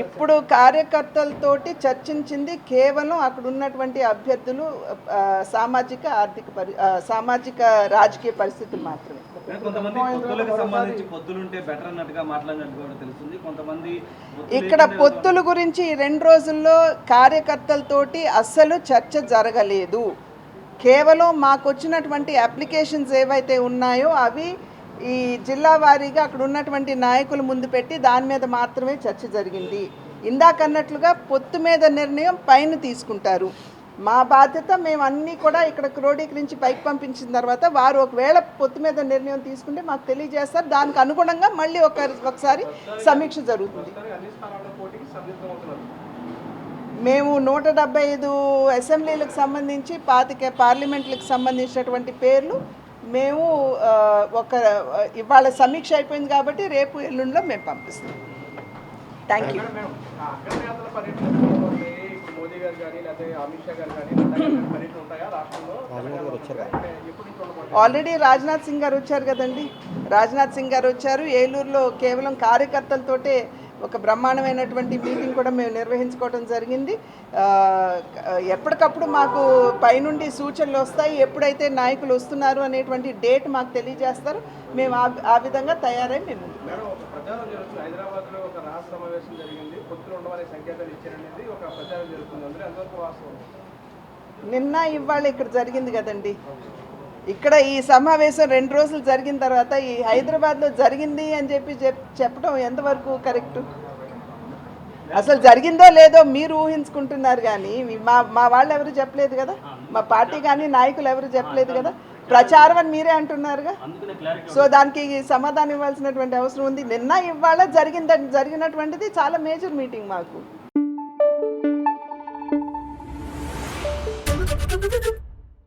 ఇప్పుడు కార్యకర్తలతోటి చర్చించింది కేవలం అక్కడ ఉన్నటువంటి అభ్యర్థులు సామాజిక ఆర్థిక పరి సామాజిక రాజకీయ పరిస్థితులు మాత్రమే. ఇక్కడ పొత్తుల గురించి రెండు రోజుల్లో కార్యకర్తలతోటి అస్సలు చర్చ జరగలేదు. కేవలం మాకు వచ్చినటువంటి అప్లికేషన్స్ ఏవైతే ఉన్నాయో అవి ఈ జిల్లా వారీగా అక్కడ ఉన్నటువంటి నాయకులు ముందు పెట్టి దాని మీద మాత్రమే చర్చ జరిగింది. ఇందాకన్నట్లుగా పొత్తు మీద నిర్ణయం పైన తీసుకుంటారు. మా బాధ్యత మేము అన్నీ కూడా ఇక్కడ క్రోడీకరించి పైకి పంపించిన తర్వాత వారు ఒకవేళ పొత్తు మీద నిర్ణయం తీసుకుంటే మాకు తెలియజేస్తారు. దానికి అనుగుణంగా మళ్ళీ ఒక ఒకసారి సమీక్ష జరుగుతుంది. మేము నూట డెబ్బై ఐదు అసెంబ్లీలకు సంబంధించి పాతిక పార్లమెంట్లకు సంబంధించినటువంటి పేర్లు మేము ఒక ఇవాళ సమీక్ష అయిపోయింది కాబట్టి రేపు ఎల్లుండిలో మేము పంపిస్తాం. Thank you? Already Rajnath Singh గారు వచ్చారు కదండి. రాజ్నాథ్ సింగ్ గారు వచ్చారు. ఏలూరులో కేవలం కార్యకర్తలతోటే ఒక బ్రహ్మాండమైనటువంటి మీటింగ్ కూడా మేము నిర్వహించుకోవడం జరిగింది. ఎప్పటికప్పుడు మాకు పైనుండి సూచనలు వస్తాయి ఎప్పుడైతే నాయకులు వస్తున్నారు అనేటువంటి డేట్ మాకు తెలియజేస్తారు. మేము ఆ విధంగా తయారై మేము నిన్న ఇవాళ ఇక్కడ జరిగింది కదండి. ఇక్కడ ఈ సమావేశం రెండు రోజులు జరిగిన తర్వాత ఈ హైదరాబాద్లో జరిగింది అని చెప్పి చెప్ చెప్పడం ఎంతవరకు కరెక్ట్? అసలు జరిగిందో లేదో మీరు ఊహించుకుంటున్నారు కానీ మా మా వాళ్ళు ఎవరు చెప్పలేదు కదా? మా పార్టీ కానీ నాయకులు ఎవరు చెప్పలేదు కదా? ప్రచారం అని మీరే అంటున్నారుగా? సో దానికి సమాధానం ఇవ్వాల్సినటువంటి అవసరం ఉంది. నిన్న ఇవాళ జరిగింద జరిగినటువంటిది చాలా మేజర్ మీటింగ్ మాకు.